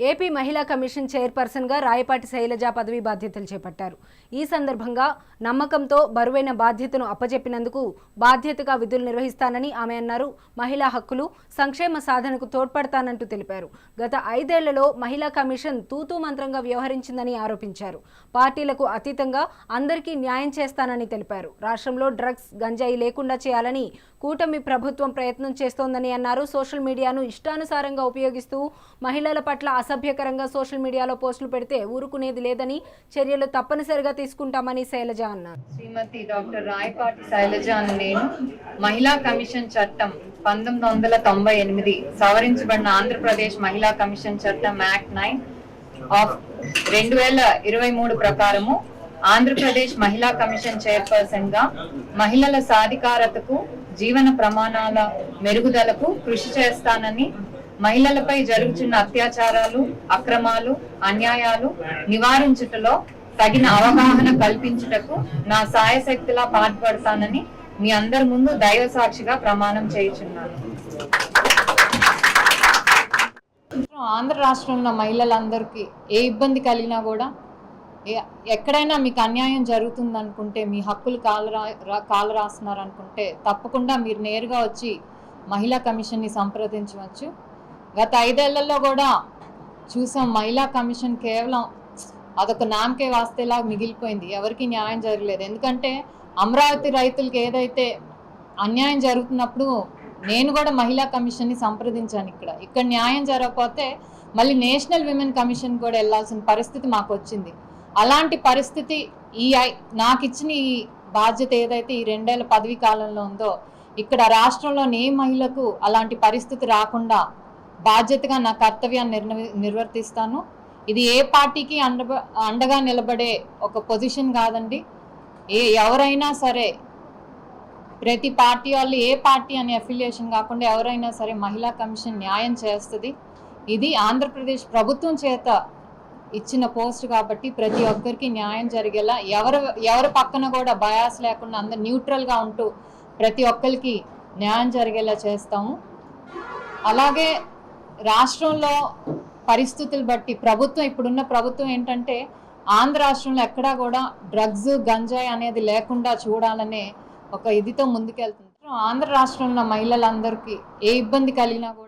AP మహిళా commission చైర్పర్సన్గా రాయపాటి శైలజ పదవి బాధ్యతలు చేపట్టారు. ఈ సందర్భంగా నమ్మకంతో బరువైన బాధ్యతను అప్పజెప్పినందుకు బాధ్యతగా విధులు నిర్వహిస్తానని ఆమె అన్నారు. మహిళా హక్కులు సంక్షేమ సాధనకు తోడ్పడతానంటూ తెలిపారు. గత ఐదేళ్ళలో మహిళా కమిషన్ తూతూ మంత్రంగా వ్యవహరించిందని ఆరోపించారు. పార్టీలకు అతీతంగా అందరికీ న్యాయం చేస్తానని తెలిపారు. రాష్ట్రంలో డ్రగ్స్ గంజాయి లేకుండా చేయాలని కూటమి ప్రభుత్వం ప్రయత్నం చేస్తోందని అన్నారు. సోషల్ మీడియాను ఇష్టానుసారంగా ఉపయోగిస్తూ మహిళల పట్ల అసభ్యకరంగా సోషల్ మీడియాలో పోస్టులు పెడితే ఊరుకునేది లేదని చర్యలు తప్పనిసరిగా తీసుకుంటామని శైలజ అన్నారు. శ్రీమతి డాక్టర్ రాయపాటి శైలజ అని నేను మహిళా కమిషన్ చట్టం పంతొమ్మిది వందల తొంభై ఎనిమిది సవరించబడిన ఆంధ్రప్రదేశ్ మహిళా కమిషన్ చట్టం యాక్ట్ నైన్ ఆఫ్ రెండు వేల ఇరవై మూడు ప్రకారము ఆంధ్రప్రదేశ్ మహిళా కమిషన్ చైర్పర్సన్గా మహిళల సాధికారతకు జీవన ప్రమాణాల మెరుగుదలకు కృషి చేస్తానని మహిళలపై జరుగుతున్న అత్యాచారాలు అక్రమాలు అన్యాయాలు నివారించుటలో తగిన అవగాహన కల్పించుటకు నా సాయశక్తిలా పాటుపడతానని మీ అందరి ముందు దైవ సాక్షిగా ప్రమాణం చేయుచున్నాను. ఆంధ్ర రాష్ట్రంలో మహిళలందరికీ ఏ ఇబ్బంది కలిగినా కూడా ఎక్కడైనా మీకు అన్యాయం జరుగుతుందనుకుంటే మీ హక్కులు కాలు రా కాలు అనుకుంటే తప్పకుండా మీరు నేరుగా వచ్చి మహిళా కమిషన్ని సంప్రదించవచ్చు. గత ఐదేళ్ళలో కూడా చూసాం మహిళా కమిషన్ కేవలం అదొక నామకే వాస్తేలా మిగిలిపోయింది. ఎవరికి న్యాయం జరగలేదు. ఎందుకంటే అమరావతి రైతులకు ఏదైతే అన్యాయం జరుగుతున్నప్పుడు నేను కూడా మహిళా కమిషన్ని సంప్రదించాను ఇక్కడ. ఇక్కడ న్యాయం జరగకపోతే మళ్ళీ నేషనల్ విమెన్ కమిషన్ కూడా వెళ్ళాల్సిన పరిస్థితి మాకు వచ్చింది. అలాంటి పరిస్థితి ఈ ఐ- నాకు ఇచ్చిన ఈ బాధ్యత ఏదైతే ఈ రెండేళ్ళ పదవీ కాలంలో ఉందో ఇక్కడ రాష్ట్రంలోని ఏ మహిళకు అలాంటి పరిస్థితి రాకుండా బాధ్యతగా నా కర్తవ్యాన్ని నిర్వర్తిస్తాను. ఇది ఏ పార్టీకి అండ అండగా నిలబడే ఒక పొజిషన్ కాదండి. ఏ ఎవరైనా సరే ప్రతి పార్టీ వాళ్ళు ఏ పార్టీ అనే అఫిలియేషన్ కాకుండా ఎవరైనా సరే మహిళా కమిషన్ న్యాయం చేస్తుంది. ఇది ఆంధ్రప్రదేశ్ ప్రభుత్వం చేత ఇచ్చిన పోస్ట్ కాబట్టి ప్రతి ఒక్కరికి న్యాయం జరిగేలా ఎవరు ఎవరి పక్కన కూడా బయాస్ లేకుండా అందరు న్యూట్రల్గా ఉంటూ ప్రతి ఒక్కరికి న్యాయం జరిగేలా చేస్తాము. అలాగే రాష్ట్రంలో పరిస్థితులు బట్టి ప్రభుత్వం ఇప్పుడున్న ప్రభుత్వం ఏంటంటే ఆంధ్ర రాష్ట్రంలో ఎక్కడా కూడా డ్రగ్స్ గంజాయి అనేది లేకుండా చూడాలనే ఒక ఇదితో ముందుకెళ్తుంది ఆంధ్ర రాష్ట్రంలో మహిళలందరికీ ఏ ఇబ్బంది కలిగినా కూడా